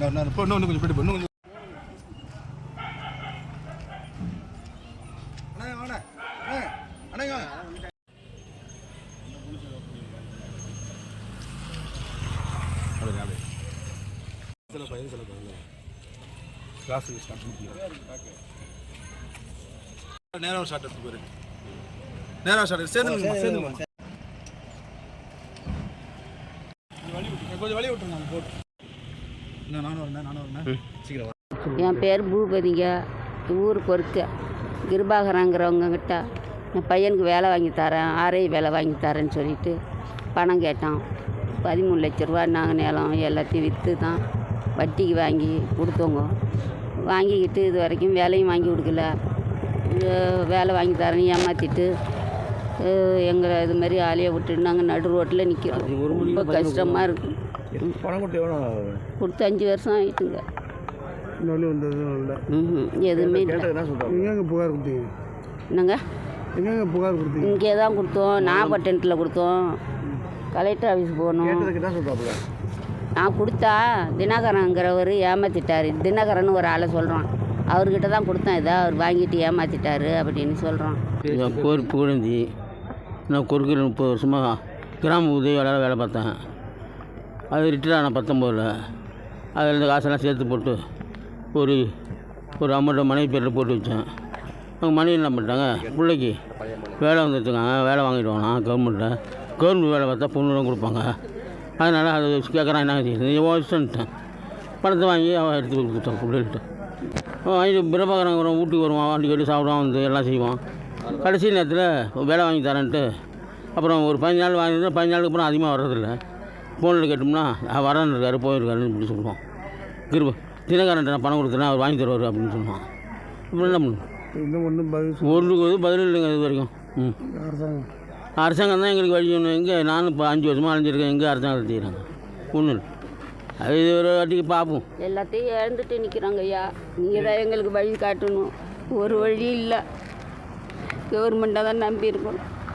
இப்போ இன்னும் கொஞ்சம் போயிட்டு இன்னும் கொஞ்சம் அண்ணா வாண்ணே ஸ்டார்ட் எடுத்து போயிரு நேராக ஷார்ட் சேர்ந்து சேர்ந்து கொஞ்சம் வழி விட்டுருங்க போட்டு இன்னும் நானும் வரேன் நானும் வரேன் சீக்கிரம் வா. என் பேர் பூபதிங்க. ஊர் பொறுக்க கிருபாகரங்கிறவங்கக்கிட்ட என் பையனுக்கு வேலை வாங்கி தரேன். ஆர்ஐ வேலை வாங்கி தரேன்னு சொல்லிட்டு பணம் கேட்டான். பதிமூணு லட்ச ரூபா நாங்கள் நிலம் எல்லாத்தையும் விற்று தான் வட்டிக்கு வாங்கி கொடுத்தோங்க. வாங்கிக்கிட்டு இது வரைக்கும் வேலையும் வாங்கி கொடுக்கல. வேலை வாங்கி தரேன்னு ஏமாற்றிட்டு எங்களை இது மாதிரி ஆளையை விட்டுட்டு நாங்கள் நடு ரோட்டில் நிற்கிறோம் ரொம்ப கஷ்டமாக இருக்குது பணம் கொடுத்து எவ்வளோ கொடுத்து அஞ்சு வருஷம் இல்லை. ம்ஹும். எதுவுமே இல்லை. என்ன சொல்கிறோம் எங்கெங்க புகார் கொடுத்தீங்க? என்னங்க? எங்கெங்க புகார் கொடுத்தீங்க? இங்கே தான் கொடுத்தோம் நாகப்பட்டினத்தில் கொடுத்தோம். கலெக்டர் ஆஃபீஸ் போகணும். நான் கொடுத்தா தினகரங்கிறவர் ஏமாற்றிட்டார் தினகரன் ஒரு ஆளை சொல்கிறான் அவர்கிட்ட தான் கொடுத்தேன் இதை அவர் வாங்கிட்டு ஏமாற்றிட்டாரு அப்படின்னு சொல்கிறான் என் பேர் புகழந்தி நான் குறுக்கில் முப்பது வருஷமாக கிராம உதவியாளராக வேலை பார்த்தேன். அது ரிட்டையர் ஆனால் பத்தொம்போதில். அதில் இந்த காசெல்லாம் சேர்த்து போட்டு ஒரு ஒரு அமௌண்ட்டை மனைவி பேரில் போட்டு வச்சேன். அவங்க மனைவி என்ன பண்ணிட்டாங்க பிள்ளைக்கு வேலை வந்துட்டுருக்காங்க வேலை வாங்கிட்டு வாங்க கவர்மெண்ட்டில் கவர்மெண்ட் வேலை பார்த்தா பொண்ணுலாம் கொடுப்பாங்க. அதனால் அது கேட்குறான் என்ன செய்யுது நீ பணத்தை வாங்கி அவன் எடுத்து கொடுத்துட்டான் பிள்ளைகிட்ட. வாங்கிட்டு பிரபாகரன் வரும் வீட்டுக்கு வருவான் வண்டி சாப்பிடுவான் வந்து எல்லாம் செய்வான். கடைசி நேரத்தில் வேலை வாங்கி தரேன்ட்டு அப்புறம் ஒரு பதினஞ்சு நாள் வாங்கிட்டு பதினஞ்சு நாளுக்கு அப்புறம் அதிகமாக வர்றதில்லை. ஃபோனில் கேட்டோம்னா "ஆ, வரேன்னு இருக்காரு போயிருக்காருன்னு இப்படி சொல்லுவான். கிருப தினகாரன்ட்ட நான் பணம் கொடுத்தேன்னா அவர் வாங்கி தருவார் அப்படின்னு சொல்லுவான். அப்புறம் என்ன இன்னும் ஒன்றும் பதில் ஒரு பதில் இல்லைங்க இது வரைக்கும். ம். அரசாங்கம். அரசாங்கம் தான் எங்களுக்கு வழி ஒன்று எங்கே? நானும் இப்போ அஞ்சு வருஷமாக அலைஞ்சிருக்கேன். எங்கே அரசாங்கம் செய்கிறாங்க ஒன்றும் இல்லை. அது ஒரு வாட்டிக்கு பார்ப்போம் எல்லாத்தையும் இழந்துட்டு நிற்கிறாங்க ஐயா. நீங்கள் தான் எங்களுக்கு வழி காட்டணும். ஒரு வழி இல்லை. கவர்மெண்ட்டை தான் நம்பி இருக்கோம்